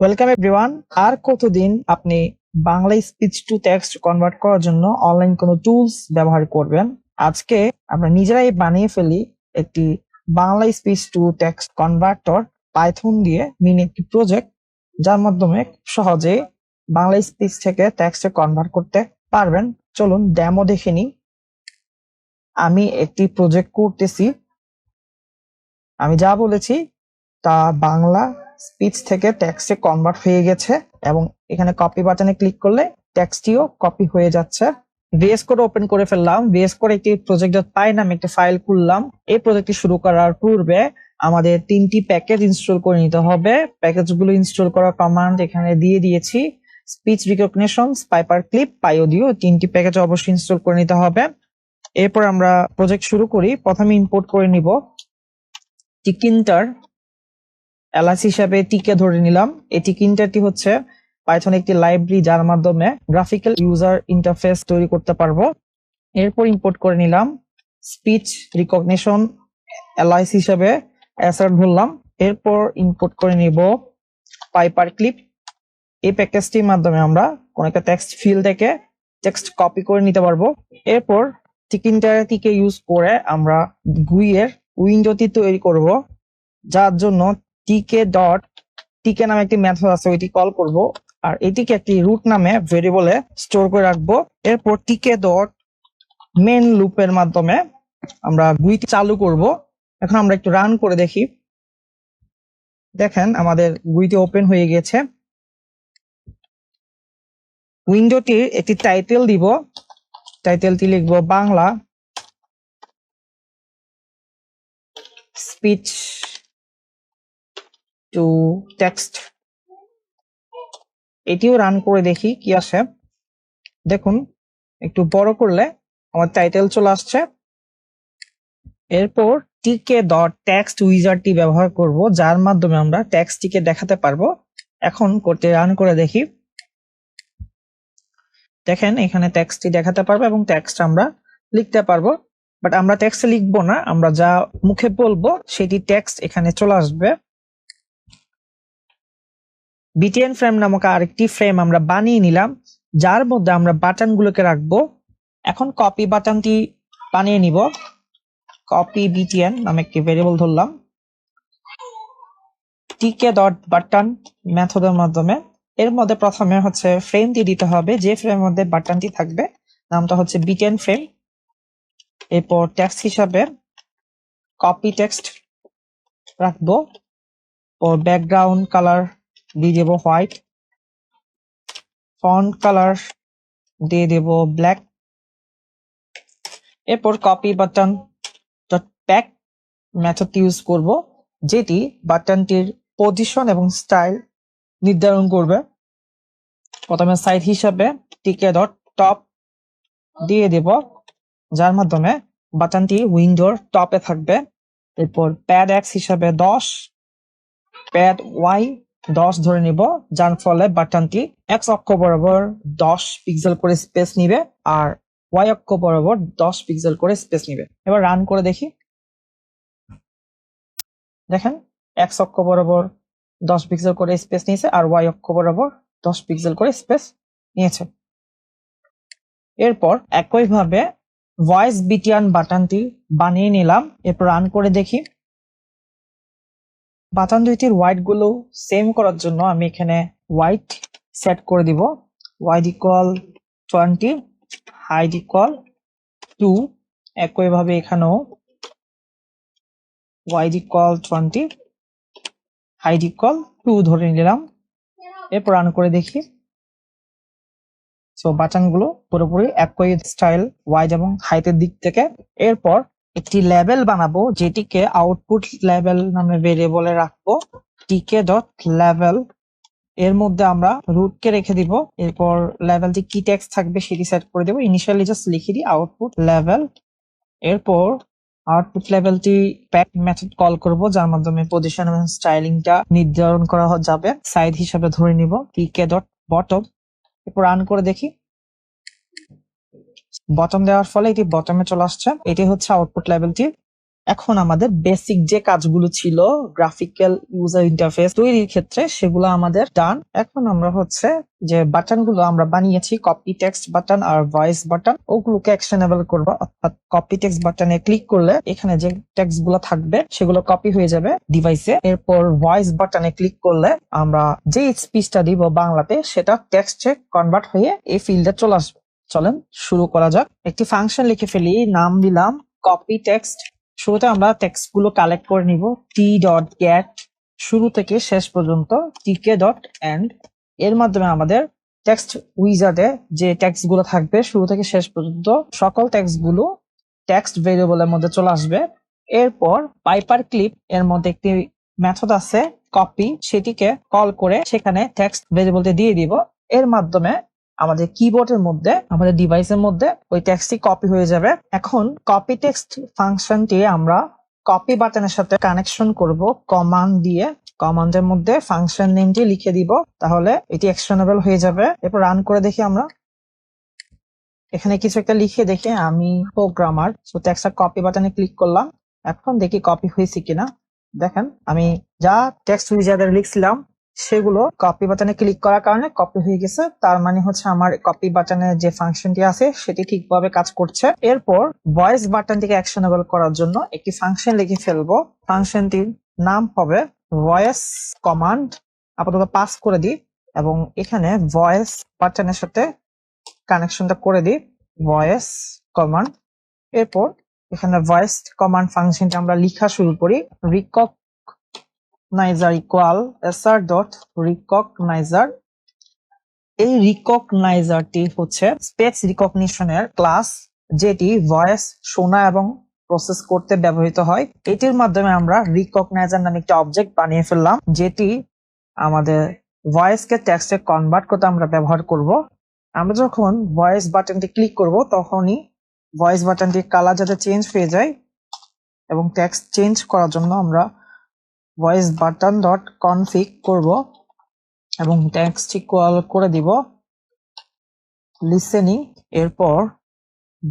Welcome everyone আর কতদিন আপনি Bangla speech to text convert করার জন্য অনলাইন কোনো টুলস ব্যবহার করবেন? আজকে আমরা নিজেরাই বানিয়ে ফেলি একটি Bangla speech to text converter Python দিয়ে মিনি একটি প্রজেক্ট যার মাধ্যমে সহজে বাংলা স্পিচ থেকে টেক্সটে কনভার্ট করতে পারবেন। চলুন ডেমো দেখে নিই। আমি একটি প্রজেক্ট করতেছি। আমি যা বলেছি তা বাংলা স্পিচ থেকে ট্যাক্সে কনভার্ট হয়ে গেছে এবং এখানে কপি বাটনে ক্লিক করলে ট্যাক্সটিও কপি হয়ে যাচ্ছে। ভিএস কোড ওপেন করে ফেললাম। ভিএস কোড একটি প্রজেক্ট পাই নামে একটি ফাইল খুললাম। এই প্রজেক্টটি শুরু করার পূর্বে আমাদের তিনটি প্যাকেজ ইনস্টল করে নিতে হবে। প্যাকেজগুলো ইনস্টল করার কমান্ড এখানে দিয়ে দিয়েছি। Speech recognition pyperclip pyaudio তিনটি প্যাকেজ অবশ্যই ইনস্টল করে নিতে হবে। এরপর আমরা প্রজেক্ট শুরু করি। প্রথমে ইম্পোর্ট করে নিব। টিকিন্টার এলআইসি হিসাবে টিকে ধরে নিলাম। এই টিকিন্টারটি হচ্ছে পাইথন একটি লাইব্রেরি যার মাধ্যমে গ্রাফিক্যাল ইউজার ইন্টারফেস তৈরি করতে পারব। এরপর ইম্পোর্ট করে নিলাম স্পিচ রিকগনিশন এলআইসি হিসাবে অ্যাসার্ট ধরলাম এরপর ইম্পোর্ট করে নিব পাইপার ক্লিপ এই প্যাকেজটির মাধ্যমে আমরা কোন একটা টেক্সট ফিল থেকে টেক্সট কপি করে নিতে পারব। এরপর টিকিনটারটিকে ইউজ করে আমরা গুইয়ের উইন্ডোটি তৈরি করব। যার জন্য টিকে ডট টিকে নামে একটি মেথড আছে, ওইটি কল করব, আর এটিকে একটি রুট নামে ভেরিয়েবলে স্টোর করে রাখব। এরপর টিকে ডট মেন লুপের মাধ্যমে আমরা গুইটি চালু করব। এখন আমরা একটু রান করে দেখি। দেখেন, আমাদের গুইটি ওপেন হয়ে গেছে। উইন্ডোটির একটি টাইটেল দিব। টাইটেলটি লিখব বাংলা। স্পিচ টু টেক্সট এটিও রান করে দেখি কি আসে। দেখুন, একটু বড় করলে আমার টাইটেল চলে আসছে। এরপর টিকে ডট টেক্সট উইজারটি ব্যবহার করব, যার মাধ্যমে আমরা টেক্সটটিকে দেখাতে পারব। এখন করতে রান করে দেখি। দেখেন, এখানে টেক্সটটি দেখাতে পারব এবং টেক্সট আমরা লিখতে পারব। বাট আমরা টেক্সট লিখব না, আমরা যা মুখে বলব, সেটি টেক্সট এখানে চলে আসবে। বিটিএন ফ্রেম নামক আরেকটি ফ্রেম আমরা বানিয়ে নিলাম, যার মধ্যে আমরা বাটনগুলোকে রাখব। এখন কপি বাটনটি বানিয়ে নিব। কপি বিটিএন নামে একটি ভেরিয়েবল ধরলাম। টিকে ডট বাটন মেথডের মাধ্যমে। এর মধ্যে প্রথমে হচ্ছে ফ্রেমটি দিতে হবে, যে ফ্রেমের মধ্যে বাটনটি থাকবে, নামটা হচ্ছে বিটেন ফ্রেম এরপর টেক্সট হিসাবে কপি টেক্সট রাখব। ও ব্যাকগ্রাউন্ড কালার দিয়ে দেবো হোয়াইট ফন্ট কালার দিয়ে দেব ব্ল্যাক এরপর copy button dot pack method use করব, যেটি বাটনটির পজিশন এবং স্টাইল নির্ধারণ করবে। প্রথমে সাইড হিসাবে টিকে ডট টপ দিয়ে দেব, যার মাধ্যমে বাটনটি উইন্ডোর টপে থাকবে। এরপর প্যাড এক্স হিসাবে দশ প্যাড ওয়াই দশ ধরে নিব, যার ফলে বাটনটি এক্স অক্ষ বরাবর দশ পিক্সেল করে স্পেস নিবে আর ওয়াই অক্ষ বরাবর দশ পিক্সেল করে স্পেস নিবে। এবার রান করে দেখি। দেখেন এক্স অক্ষ বরাবর দশ পিক্সেল করে স্পেস নিয়েছে আর ওয়াই অক্ষ বরাবর দশ পিক্সেল করে স্পেস নিয়েছে। এরপর একইভাবে ভয়েস বিটিয়ান বাটনটি বানিয়ে নিলাম, এরপর রান করে দেখি। বাটন দুইটির হোয়াইটগুলো সেম করার জন্য আমি এখানে হোয়াইট সেট করে দিব। Width equal twenty height equal two একইভাবে এখানেও width equal twenty height equal two ধরে নিলাম। এরপর রান করে দেখি। সো বাটনগুলো পুরোপুরি একই স্টাইল ওয়াইড এবং হাইটের দিক থেকে। এরপর একটি লেভেল বানাবো, যেটিকে আউটপুট লেভেল নামে ভেরিয়েবলে রাখব টিকে ডট লেভেল এর মধ্যে আমরা রুটকে রেখে দিব, এরপর লেভেলটি কি টেক্সট থাকবে সেটি সেট করে দেবো ইনিশিয়ালি জাস্ট লিখে দিই আউটপুট লেভেল এরপর আউটপুট লেভেলটি প্যাক মেথড কল করব, যার মাধ্যমে পজিশন এবং স্টাইলিংটা নির্ধারণ করা যাবে। সাইড হিসাবে ধরে নিব টিকে ডট বটম এরপর রান করে দেখি। বটম দেওয়ার ফলে এটি বটমে চলে আসছে। এটি হচ্ছে আউটপুট লেভেলটি এখন আমাদের বেসিক যে কাজগুলো ছিল গ্রাফিক্যাল ইউজার ইন্টারফেস তৈরির ক্ষেত্রে সেগুলো আমাদের ডান এখন আমরা হচ্ছে যে বাটনগুলো আমরা বানিয়েছি কপি টেক্সট বাটন আর ভয়েস বাটন ওগুলোকে অ্যাকশনেবল করব। অর্থাৎ কপি টেক্সট বাটনে ক্লিক করলে এখানে যে টেক্সটগুলো থাকবে, সেগুলো কপি হয়ে যাবে ডিভাইসে এরপর ভয়েস বাটনে ক্লিক করলে আমরা যে স্পিচটা দিব বাংলাতে, সেটা টেক্সটে কনভার্ট হয়ে এই ফিল্ডে চলে আসবে। চলেন, শুরু করা যাক। একটি ফাংশন লিখে ফেলি, নাম দিলাম কপি টেক্সট শুরুতে আমরা টেক্সটগুলো কালেক্ট করে নিব টি ডট গ্যাট শুরু থেকে শেষ পর্যন্ত টিকে ডট এন্ড এর মাধ্যমে আমাদের টেক্সট উইজার্ডে যে টেক্সটগুলো থাকবে, শুরু থেকে শেষ পর্যন্ত সকল টেক্সটগুলো টেক্সট ভেরিয়েবলের মধ্যে চলে আসবে। এরপর পাইপার ক্লিপ এর মধ্যে একটি মেথড আছে কপি সেটিকে কল করে সেখানে টেক্সট ভেরিয়েবলতে দিয়ে দিব। এর মাধ্যমে আমাদের কিবোর্ডের মধ্যে, আমাদের ডিভাইসের মধ্যে ওই টেক্সটটি কপি হয়ে যাবে। এখন কপি টেক্সট ফাংশনটি আমরা কপি বাটনের সাথে কানেকশন করব কমান্ড দিয়ে। কমান্ডের মধ্যে ফাংশন নেমটি লিখে দিব, তাহলে এটি অ্যাকশনেবল হয়ে যাবে। এরপর রান করে দেখি আমরা। এখানে কিছু একটা লিখে দেখে, আমি প্রোগ্রামার তো টেক্সট কপি বাটনে ক্লিক করলাম। এখন দেখি কপি হয়েছে কিনা। দেখেন, আমি যা টেক্সট উইজারে লিখছিলাম সেগুলো কপি বাটনে ক্লিক করার কারণে কপি হয়ে গেছে। তার মানে হচ্ছে আমার কপি বাটনের যে ফাংশনটি আছে, সেটি ঠিকভাবে কাজ করছে। এরপর ভয়েস বাটনটিকে অ্যাকশনেবল করার জন্য একটি ফাংশন লিখে ফেলব। ফাংশনটির নাম হবে ভয়েস কমান্ড আপাতত পাস করে দিই এবং এখানে ভয়েস বাটনের সাথে কানেকশনটা করে দিই। ভয়েস কমান্ড এরপর এখানে ভয়েস কমান্ড ফাংশনটা আমরা লিখা শুরু করি। রিকক recognizer equal SR dot recognizer. এই রিকগনাইজারটি হচ্ছে স্পেস রিকগনিশনের ক্লাস, যেটি ভয়েস, শোনা এবং প্রসেস করতে ব্যবহৃত হয়। এটির মাধ্যমে আমরা রিকগনাইজার নামে একটা অবজেক্ট বানিয়ে ফেললাম, যেটি আমাদের ভয়েসকে টেক্সটে কনভার্ট করতে আমরা ব্যবহার করব। আমরা যখন ভয়েস বাটনটি ক্লিক করব, তখনই ভয়েস বাটনটির কালার যাতে চেঞ্জ হয়ে যায় এবং টেক্সট চেঞ্জ করার জন্য আমরা ভয়েস বাটন ডট কনফিগ করব এবং টেক্সট ইকুয়াল করে দিব লিসেনিং এরপর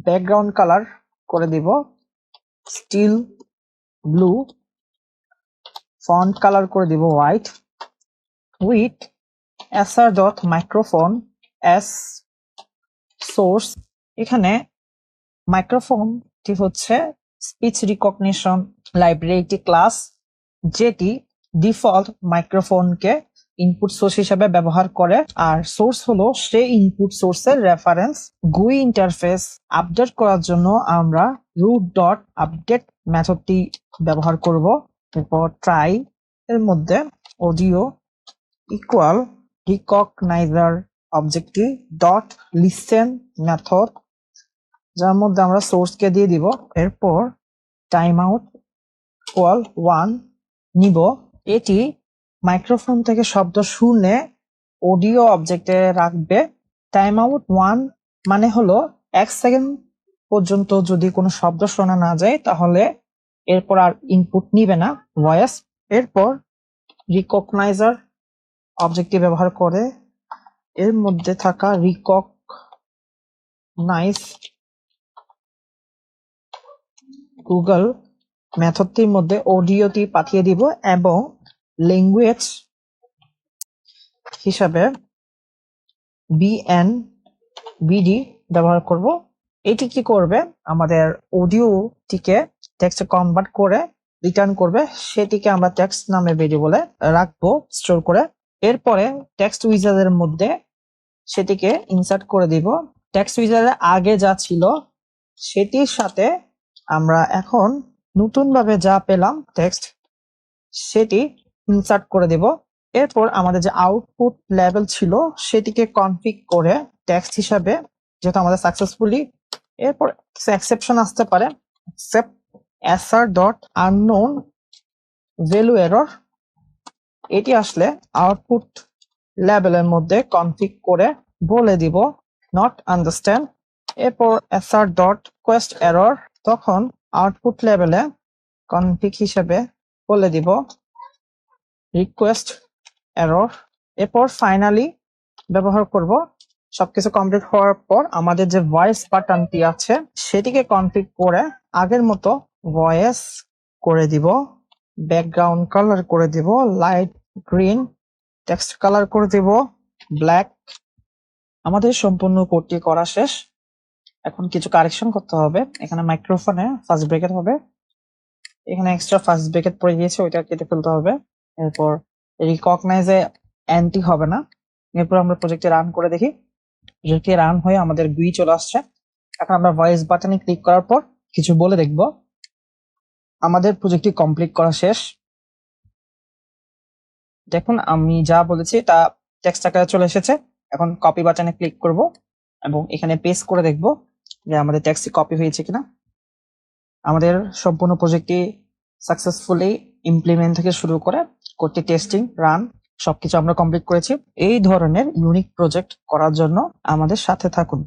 ব্যাকগ্রাউন্ড কালার করে দিব স্টিল ব্লু ফন্ট কালার করে দিব white with SR dot microphone as source এখানে মাইক্রোফোনটি হচ্ছে স্পিচ রিকগনিশন লাইব্রেরি ক্লাস যেটি ডিফল্ট মাইক্রোফোনকে ইনপুট সোর্স হিসেবে ব্যবহার করে। আর সোর্স হলো সে ইনপুট সোর্সের রেফারেন্স গুই ইন্টারফেস আপডেট করার জন্য আমরা রুট ডট আপডেট মেথডটি ব্যবহার করব। এরপর ট্রাই এর মধ্যে অডিও ইকুয়াল রিকগনাইজার অবজেক্টটি ডট লিসেন মেথড যার মধ্যে আমরা সোর্সকে দিয়ে দিব। এরপর টাইম আউট ইকুয়াল ওয়ান নিব। এটি মাইক্রোফোন থেকে শব্দ শুনে অডিও অবজেক্টে রাখবে। টাইম আউট ওয়ান মানে হলো এক সেকেন্ড পর্যন্ত যদি কোনো শব্দ শোনা না যায়, তাহলে এরপর আর ইনপুট নিবে না ভয়েস এরপর রিকগনাইজার অবজেক্টটি ব্যবহার করে এর মধ্যে থাকা রিকক নাইস গুগল মেথডটির মধ্যে অডিওটি পাঠিয়ে দিব এবং ল্যাঙ্গুয়েজ হিসাবে বিএন বিডি ব্যবহার করব। এটি কি করবে? আমাদের অডিওটিকে টেক্সটে কনভার্ট করে রিটার্ন করবে। সেটিকে আমরা টেক্সট নামে ভেরিয়েবলে রাখব স্টোর করে। এরপরে টেক্সট উইজারের মধ্যে সেটিকে ইনসার্ট করে দিব। টেক্সট উইজারের আগে যা ছিল, সেটির সাথে আমরা এখন নতুনভাবে যা পেলাম টেক্সট সেটি ইনসার্ট করে দেব। এরপর আমাদের যে আউটপুট লেভেল ছিল, সেটিকে কনফিগ করে টেক্সট হিসাবে, যেহেতু আমাদের সাকসেসফুলি এরপর কিছু এক্সেপশন আসতে পারে except SR dot unknown value error এটি আসলে আউটপুট লেভেলের মধ্যে কনফিগ করে বলে দিব নট আন্ডারস্ট্যান্ড এরপর এসআর ডট কোয়েস্ট এরর তখন আউটপুট লেভেলে কনফিগ হিসেবে বলে দিব রিকোয়েস্ট এরর এরপর ফাইনালি ব্যবহার করব। সবকিছু কমপ্লিট হওয়ার পর আমাদের যে ভয়েস বাটনটি আছে, সেটিকে কনফিগ করে আগের মতো ভয়েস করে দিব। ব্যাকগ্রাউন্ড কালার করে দিব লাইট গ্রিন টেক্সট কালার করে দিব ব্ল্যাক আমাদের সম্পূর্ণ কোডটি করা শেষ। এখন কিছু কারেকশন করতে হবে। এখানে মাইক্রোফোনে ফার্স্ট ব্রেকেট হবে। এখানে এক্সট্রা ফার্স্ট ব্রেকেট পড়ে গিয়েছে, ওইটা কেটে ফেলতে হবে। এরপর রিকগনাইজে অ্যান্টি হবে না। এরপর আমরা প্রজেক্টে রান করে দেখি। প্রজেক্টে রান হয়ে আমাদের গুই চলে আসছে। এখন আমরা ভয়েস বাটনে ক্লিক করার পর কিছু বলে দেখব। আমাদের প্রজেক্টটি কমপ্লিট করা শেষ। দেখুন, আমি যা বলেছি তা টেক্সট আকারে চলে এসেছে। এখন কপি বাটনে ক্লিক করব এবং এখানে পেস্ট করে দেখব। যে আমাদের ট্যাক্সি কপি হয়েছে কিনা, আমাদের সম্পূর্ণ প্রজেক্টটি সাকসেসফুলি ইমপ্লিমেন্ট থেকে শুরু করে করতে টেস্টিং রান সবকিছু আমরা কমপ্লিট করেছি। এই ধরনের ইউনিক প্রজেক্ট করার জন্য আমাদের সাথে থাকুন।